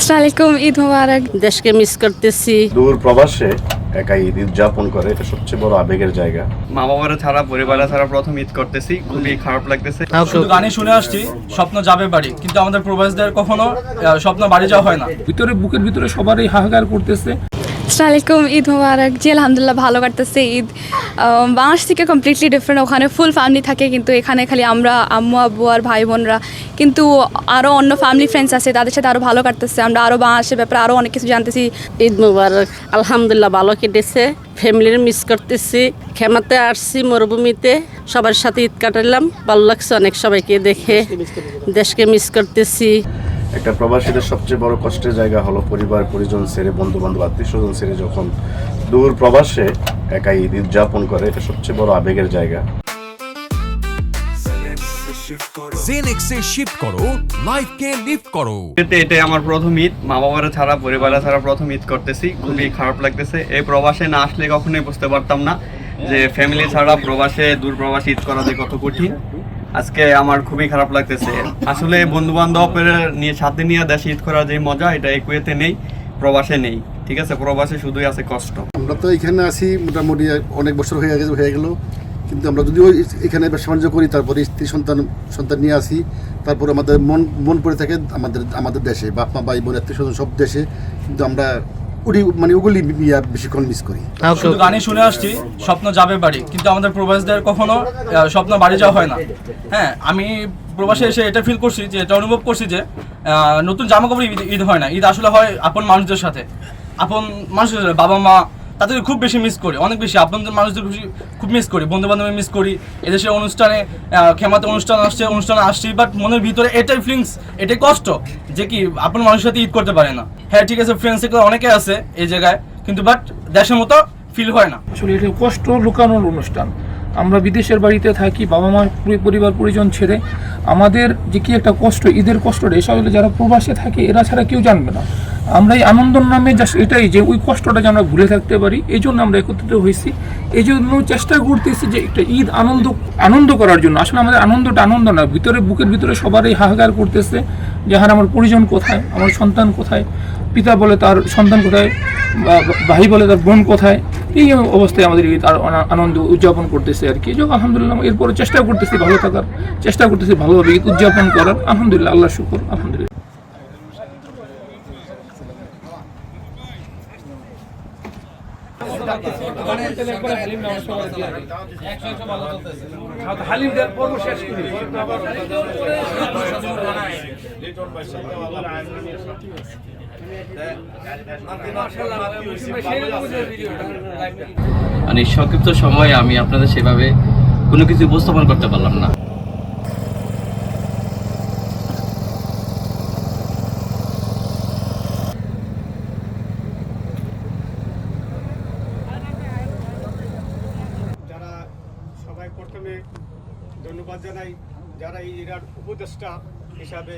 আসসালামাইকুম ঈদ মোবারক। দেশকে মিস করতেছি। দূর প্রবাসে একা ঈদ উদযাপন করে এটা সবচেয়ে বড় আবেগের জায়গা। মা বাবারা ছাড়া পরিবারে ছাড়া প্রথম ঈদ করতেছি খুবই খারাপ লাগতেছে। শুধু গানে শুনে আসছি স্বপ্ন যাবে বাড়ি। কিন্তু আমাদের প্রবাসীদের কখনো আহ, স্বপ্ন বাড়ি যাওয়া হয় না। ভিতরে বুকের ভিতরে সবারই হাহাকার করতেছে। আসসালামাইকুম ঈদ মোবারক। জি আলহামদুলিল্লাহ ভালো কাটতেছে ঈদ। বাংলাদেশ থেকে কমপ্লিটলি ডিফারেন্ট ওখানে ফুল ফ্যামিলি থাকে কিন্তু এখানে খালি আমরা আম্মু আব্বু আর ভাই বোনরা কিন্তু আরও অন্য ফ্যামিলি ফ্রেন্ডস আছে তাদের সাথে আরও ভালো কাটতেছে। আমরা আরও বাংলাদেশের ব্যাপারে আরও অনেক কিছু জানতেছি। ঈদ মুবারক আলহামদুলিল্লাহ ভালো কেটেছে। ফ্যামিলির মিস করতেছি। খেমাতে আসছি মরুভূমিতে। সবার সাথে ঈদ কাটালাম। ভালো লাগছে অনেক সবাইকে দেখে। দেশকে মিস করতেছি। একটা প্রবাসীদের সবচেয়ে বড় কষ্টের জায়গা হলো পরিবার পরিজন ছেড়ে বন্ধু বান্ধব আত্মীয় স্বজন ছেড়ে যখন দূর প্রবাসে একাই ঈদ উদযাপন করে এটা সবচেয়ে বড় আবেগের জায়গা। জেনেক্সে শিফট করো লাইফকে লিফট করো। এতে এটাই আমার প্রথম ঈদ মা বাবারা ছাড়া পরিবারে ছাড়া প্রথম ঈদ করতেছি। খুবই খারাপ লাগতেছে। এই প্রবাসে না আসলে কখনোই বুঝতে পারতাম না যে ফ্যামিলি ছাড়া প্রবাসে দূর প্রবাসে ঈদ করা যে কত কঠিন। আজকে আমার খুবই খারাপ লাগতেছে। আসলে বন্ধু বান্ধবের নিয়ে সাথে নিয়ে দেশে ঈদ করার যে মজা এটা এই কুয়েতে নেই প্রবাসে নেই। ঠিক আছে? প্রবাসে শুধুই আছে কষ্ট। আমরা তো এখানে আছি মোটামুটি অনেক বছর হয়ে গেছে হয়ে গেল। কিন্তু আমরা যদিও এখানে বাণিজ্য করি তারপরে স্ত্রী সন্তান সন্তান নিয়ে আসি তারপর আমাদের মন মন পড়ে থাকে আমাদের আমাদের দেশে বাপ মা ভাই বোন আত্মীয় স্বজন সব দেশে কিন্তু আমরা ওটি মানে ওগুলি বেশিক্ষণ মিস করি। শুধু গানে শুনে আসছি স্বপ্ন যাবে বাড়ি। কিন্তু আমাদের প্রবাসীদের কখনো আহ, স্বপ্ন বাড়ি যাওয়া হয় না। হ্যাঁ আমি প্রবাসে এসে এটা ফিল করছি যে এটা অনুভব করছি যে আহ, নতুন জামা কাপড় ঈদ ঈদ হয় না। ঈদ আসলে হয় আপন মানুষদের সাথে। আপন মানুষদের সাথে, বাবা মা তাদের খুব বেশি মিস করি। অনেক বেশি। আপনাদের মানুষদের বেশি খুব মিস করি। বন্ধু বান্ধব মিস করি। এদেশের অনুষ্ঠানে খেমাতে অনুষ্ঠান আসছে, অনুষ্ঠানে আসছি বাট মনের ভিতরে এটাই ফিলিংস এটাই কষ্ট যে কি আপনার মানুষের সাথে ঈদ করতে পারে না। হ্যাঁ ঠিক আছে ফ্রেন্ডস অনেকে আছে এই জায়গায়, কিন্তু বাট দেশের মতো ফিল হয় না। আসলে এটা কষ্ট লুকানোর অনুষ্ঠান। আমরা বিদেশের বাড়িতে থাকি, বাবা পুরি- পরিবার পরিজন ছেড়ে। আমাদের যে কি একটা কষ্ট, ঈদের কষ্টটা এসব যারা প্রবাসে থাকে, এরা ছাড়া কেউ জানবে না। আমরা এই আনন্দর নামে জাস্ট এটাই যে ওই কষ্টটা যে আমরা ভুলে থাকতে পারি এই জন্য আমরা একত্রিত হয়েছি। এই জন্য চেষ্টা করতেছি যে একটা ঈদ আনন্দ আনন্দ করার জন্য। আসলে আমাদের আনন্দটা আনন্দ না, ভিতরে বুকের ভিতরে সবারই হাহাকার করতেছে যে হ্যাঁ আমার পরিজন কোথায়? আমার সন্তান কোথায়? পিতা বলে তার সন্তান কোথায়? ভাই বলে তার বোন কোথায়? এই অবস্থায় আমাদের ঈদ আর আনন্দ উদযাপন করতেছে আর কি। যোগ আলহামদুলিল্লাহ এরপরে চেষ্টা করতেছি ভালো থাকার, চেষ্টা করতেছি ভালোভাবে ঈদ উদযাপন করার। আলহামদুলিল্লাহ আল্লাহ শুকুর, আলহামদুলিল্লাহ। মানে সংক্ষিপ্ত সময়ে আমি আপনাদের সেভাবে কোনো কিছু উপস্থাপন করতে পারলাম না। সবাই প্রথমে ধন্যবাদ জানাই যারা এই এরার উপদেষ্টা হিসাবে